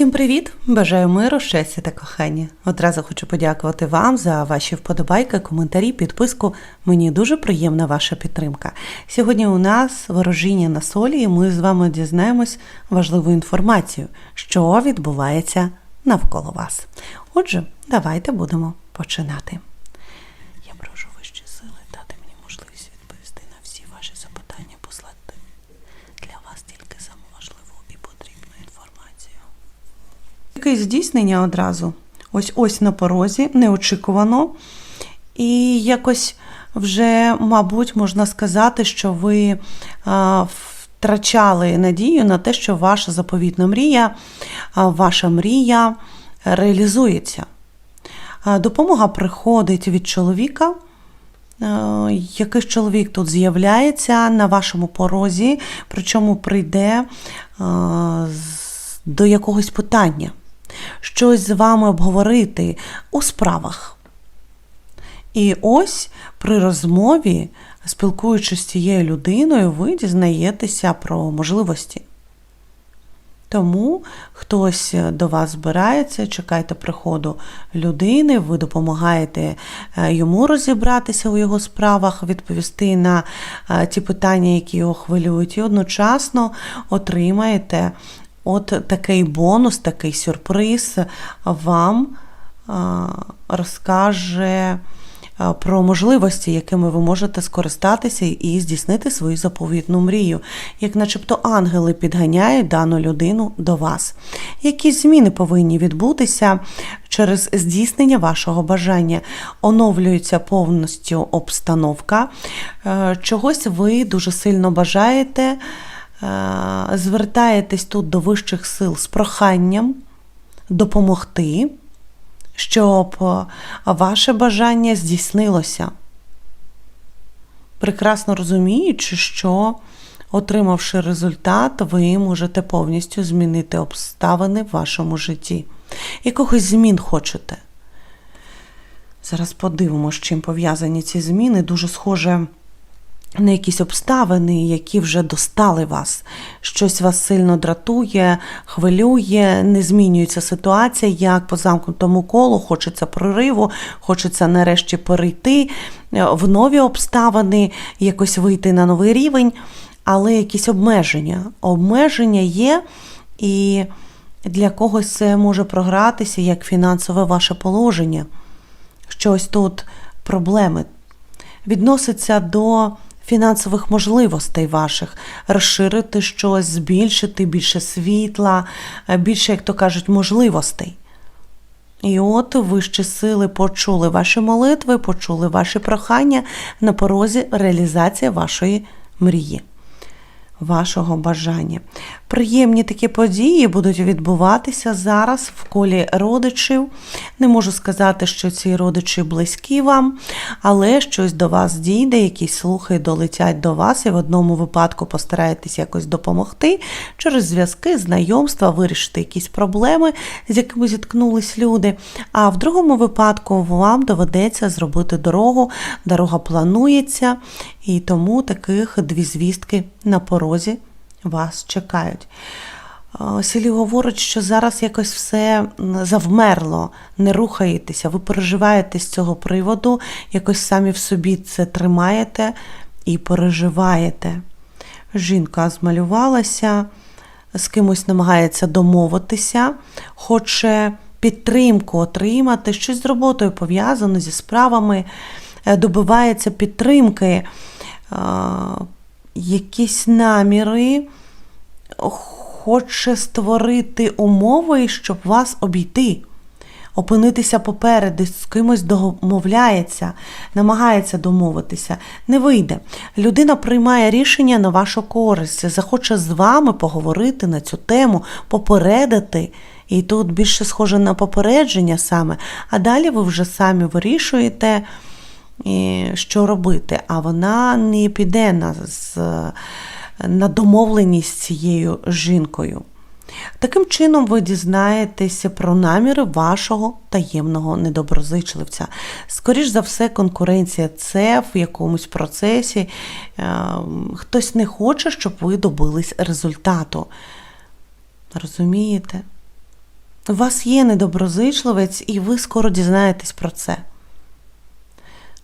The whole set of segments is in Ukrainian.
Всім привіт! Бажаю миру, щастя та кохання. Одразу хочу подякувати вам за ваші вподобайки, коментарі, підписку. Мені дуже приємна ваша підтримка. Сьогодні у нас ворожіння на солі, і ми з вами дізнаємось важливу інформацію, що відбувається навколо вас. Отже, давайте будемо починати. Я прошу вищі сили дати мені можливість відповісти на всі ваші запитання, послати для вас тільки саму важливу і потрібну інформацію. Якесь здійснення одразу. Ось ось на порозі, неочікувано. І якось вже, мабуть, можна сказати, що ви втрачали надію на те, що ваша заповітна мрія, ваша мрія реалізується. Допомога приходить від чоловіка. Якийсь чоловік тут з'являється на вашому порозі, причому прийде до якогось питання, щось з вами обговорити у справах. І ось при розмові, спілкуючись з цією людиною, ви дізнаєтеся про можливості. Тому хтось до вас збирається, чекайте приходу людини, ви допомагаєте е, йому розібратися у його справах, відповісти на е, ті питання, які його хвилюють, і одночасно отримаєте от такий бонус, такий сюрприз вам розкаже про можливості, якими ви можете скористатися і здійснити свою заповітну мрію, як начебто ангели підганяють дану людину до вас. Якісь зміни повинні відбутися через здійснення вашого бажання. Оновлюється повністю обстановка. Е, Чогось ви дуже сильно бажаєте, звертаєтесь тут до вищих сил з проханням допомогти щоб е, ваше бажання здійснилося. Прекрасно розуміючи, що, отримавши результат, ви можете повністю змінити обставини в вашому житті. Якихось змін хочете. Зараз подивимося, з чим пов'язані ці зміни. Дуже схоже на якісь обставини, які вже достали вас. Щось вас сильно дратує, хвилює, не змінюється ситуація, як по замкнутому колу, хочеться прориву, хочеться нарешті перейти е, в нові обставини, якось вийти на новий рівень, але якісь обмеження. Обмеження є, і для когось це може програтися як фінансове ваше положення. Щось тут проблеми відноситься до фінансових можливостей ваших, розширити щось, збільшити більше світла, е, більше, як то кажуть, можливостей. І от вищі сили почули ваші молитви, почули ваші прохання на порозі реалізації вашої мрії, вашого бажання. Приємні такі події будуть відбуватися зараз в колі родичів. Не можу сказати, що ці родичі близькі вам, але щось до вас дійде, якісь слухи долетять до вас, і в одному випадку постараєтесь якось допомогти через зв'язки, знайомства, вирішити якісь проблеми, з якими зіткнулись люди. А в другому випадку вам доведеться зробити дорогу, дорога планується, і тому таких дві звістки на порозі вас чекають. Сілі говорить, що зараз якось все завмерло, не рухаєтеся, ви переживаєте з цього приводу, якось самі в собі це тримаєте і переживаєте. Жінка змалювалася, з кимось намагається домовитися, хоче підтримку отримати, щось з роботою пов'язано зі справами, е, добивається підтримки, якісь наміри, хоче створити умови, щоб вас обійти. Опинитися попереду, з кимось домовляється, намагається домовитися. Не вийде. Людина приймає рішення на вашу користь, захоче з вами поговорити на цю тему, попередити. І тут більше схоже на попередження саме, а далі ви вже самі вирішуєте, що робити. А вона не піде на, на домовленість з цією жінкою. Таким чином, ви дізнаєтеся про наміри вашого таємного недоброзичливця. Скоріш за все, конкуренція це в якомусь процесі. Е, Хтось не хоче, щоб ви добились результату. Розумієте? У вас є недоброзичливець, і ви скоро дізнаєтесь про це.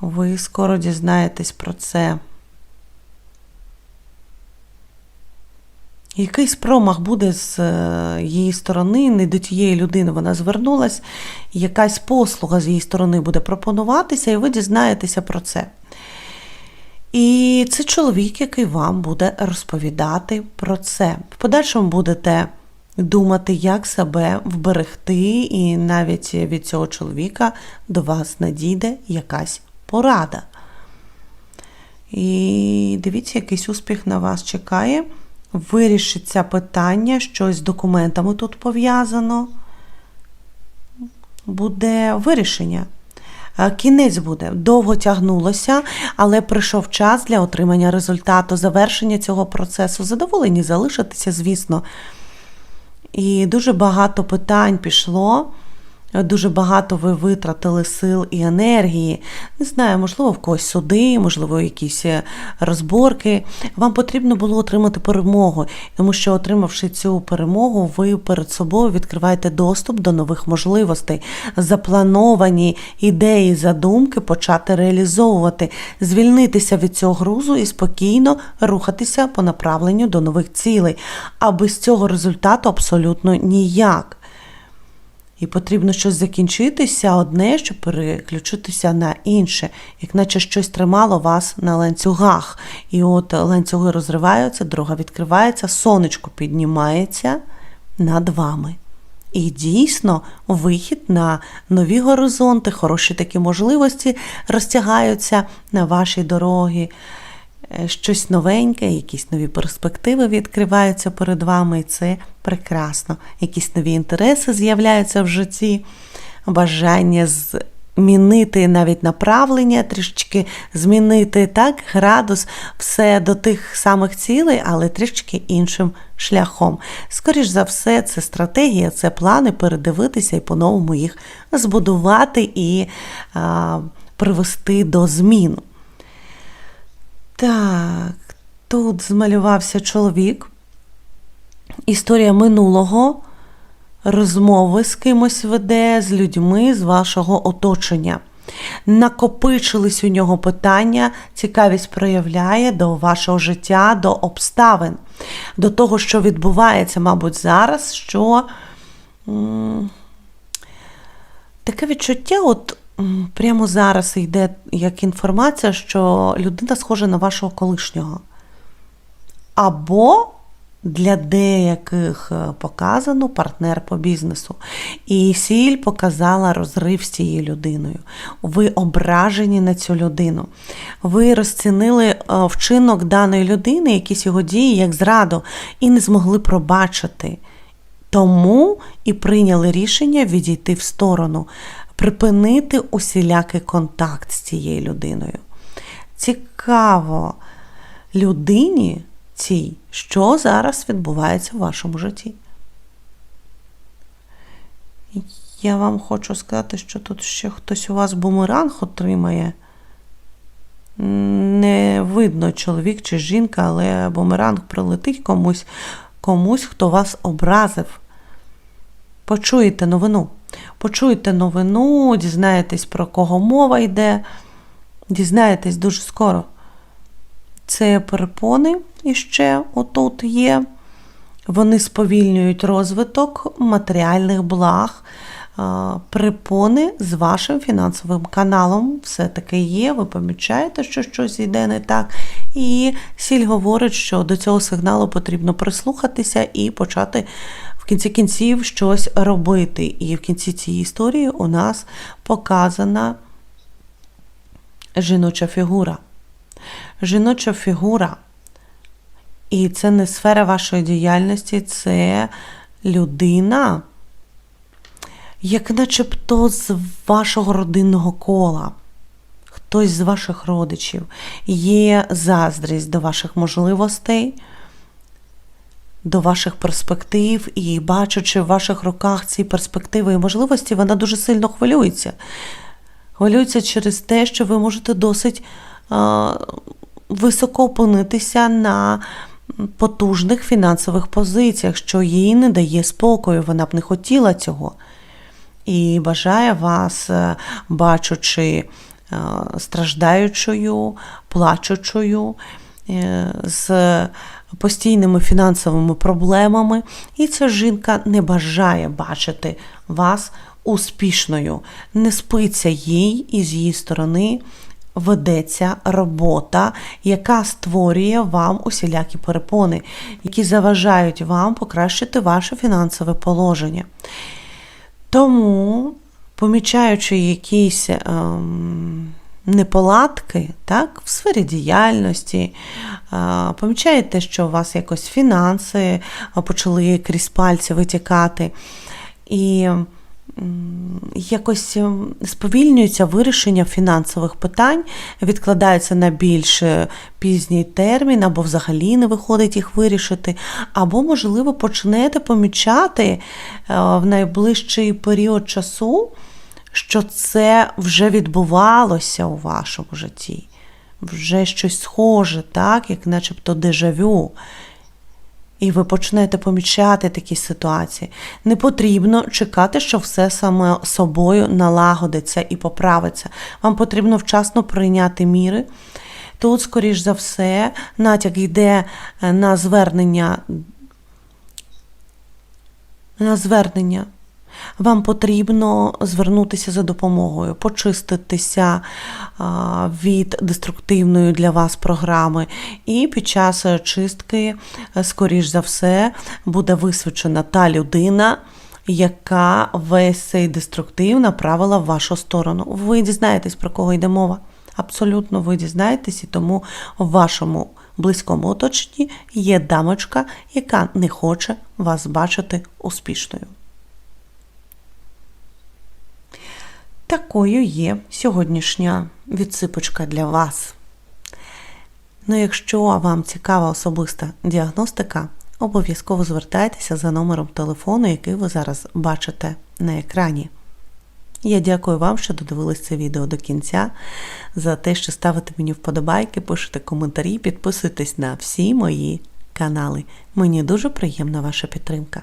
Ви скоро дізнаєтесь про це. Якийсь промах буде з е, її сторони, не до тієї людини вона звернулась, якась послуга з її сторони буде пропонуватися, і ви дізнаєтеся про це. І це чоловік, який вам буде розповідати про це. В подальшому будете думати, як себе вберегти, і навіть від цього чоловіка до вас надійде якась порада. І дивіться, якийсь успіх на вас чекає. Вирішиться питання, щось з документами тут пов'язано. Буде вирішення. Е, Кінець буде довго тягнулося, але прийшов час для отримання результату, завершення цього процесу. Задоволені залишитися, звісно. І дуже багато питань пішло. Дуже багато ви витратили сил і енергії. Не знаю, можливо, в когось суди, можливо, якісь е, розборки. Вам потрібно було отримати перемогу, тому що, отримавши цю перемогу, ви перед собою відкриваєте доступ до нових можливостей, заплановані ідеї, задумки почати реалізовувати, звільнитися від цього грузу і спокійно рухатися по направленню до нових цілей. А без цього результату абсолютно ніяк. І потрібно щось закінчитися одне, щоб переключитися на інше, як наче щось тримало вас на ланцюгах. І от ланцюги розриваються, дорога відкривається, сонечко піднімається над вами. І дійсно вихід на нові горизонти, хороші такі можливості розтягаються на вашій дорогі. Е, Щось новеньке, якісь нові перспективи відкриваються перед вами, і це прекрасно. Якісь нові інтереси з'являються в житті, бажання змінити навіть направлення, трішечки змінити так, градус, все до тих самих цілей, але трішечки іншим шляхом. Скоріш за все, це стратегія, це плани передивитися і по-новому їх збудувати і а, привести до змін. Так, тут змалювався чоловік. Історія минулого, розмови з кимось веде, з людьми з вашого оточення. Накопичились у нього питання, цікавість проявляє до вашого життя, до обставин, до того, що відбувається, мабуть, зараз, що м- таке відчуття, от прямо зараз йде як інформація, що людина схожа на вашого колишнього. Або для деяких е, показано партнер по бізнесу. І сіль показала розрив з цією людиною. Ви ображені на цю людину. Ви розцінили е, вчинок даної людини, якісь його дії, як зраду, і не змогли пробачити. Тому і прийняли рішення відійти в сторону, припинити усілякий контакт з цією людиною. Цікаво людині цій, що зараз відбувається в вашому житті. Я вам хочу сказати, що тут ще хтось у вас бумеранг отримає. Не видно, чоловік чи жінка, але бумеранг прилетить комусь, комусь, хто вас образив. Почуєте новину. Почуєте новину, дізнаєтесь, про кого мова йде. Дізнаєтесь дуже скоро. Це перепони іще отут є. Вони сповільнюють розвиток матеріальних благ. Препони з вашим фінансовим каналом все-таки є. Ви помічаєте, що щось йде не так. І сіль говорить, що до цього сигналу потрібно прислухатися і почати в кінці кінців щось робити. І в кінці цієї історії у нас показана жіноча фігура. Жіноча фігура. І це не сфера вашої діяльності, це людина, як начебто з вашого родинного кола, хтось з ваших родичів. Є заздрість до ваших можливостей, до ваших перспектив, і бачачи в ваших руках ці перспективи і можливості, вона дуже сильно хвилюється. Хвилюється через те, що ви можете досить а, високо опинитися на потужних фінансових позиціях, що їй не дає спокою, вона б не хотіла цього. І бажає вас, е, бачучи е, страждаючою, плачучою, е, з постійними фінансовими проблемами. І ця жінка не бажає бачити вас успішною. Не спиться їй і з її сторони ведеться робота, яка створює вам усілякі перепони, які заважають вам покращити ваше фінансове положення. Тому, помічаючи якісь ем, неполадки так, в сфері діяльності, е, помічаєте, що у вас якось фінанси е, почали крізь пальці витікати. І якось ем, сповільнюється вирішення фінансових питань, відкладається на більш е, пізній термін, або взагалі не виходить їх вирішити, або, можливо, почнете помічати е, в найближчий період часу, що це вже відбувалося у вашому житті. Вже щось схоже, так, як начебто дежавю. І ви почнете помічати такі ситуації. Не потрібно чекати, що все саме собою налагодиться і поправиться. Вам потрібно вчасно прийняти міри. Тут, скоріш за все, натяк йде е, на звернення. На звернення. Вам потрібно звернутися за допомогою, почиститися від деструктивної для вас програми. І під час чистки, е, скоріш за все, буде висвічена та людина, яка весь цей деструктив направила в вашу сторону. Ви дізнаєтесь, про кого йде мова. Абсолютно ви дізнаєтесь, і тому в вашому близькому оточенні є дамочка, яка не хоче вас бачити успішною. Такою є сьогоднішня відсипочка для вас. Ну, якщо вам цікава особиста діагностика, обов'язково звертайтеся за номером телефону, який ви зараз бачите на екрані. Я дякую вам, що додивились це відео до кінця, за те, що ставите мені вподобайки, пишете коментарі, підписуйтесь на всі мої канали. Мені дуже приємна ваша підтримка.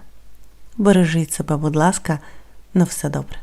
Бережіть себе, будь ласка, на все добре.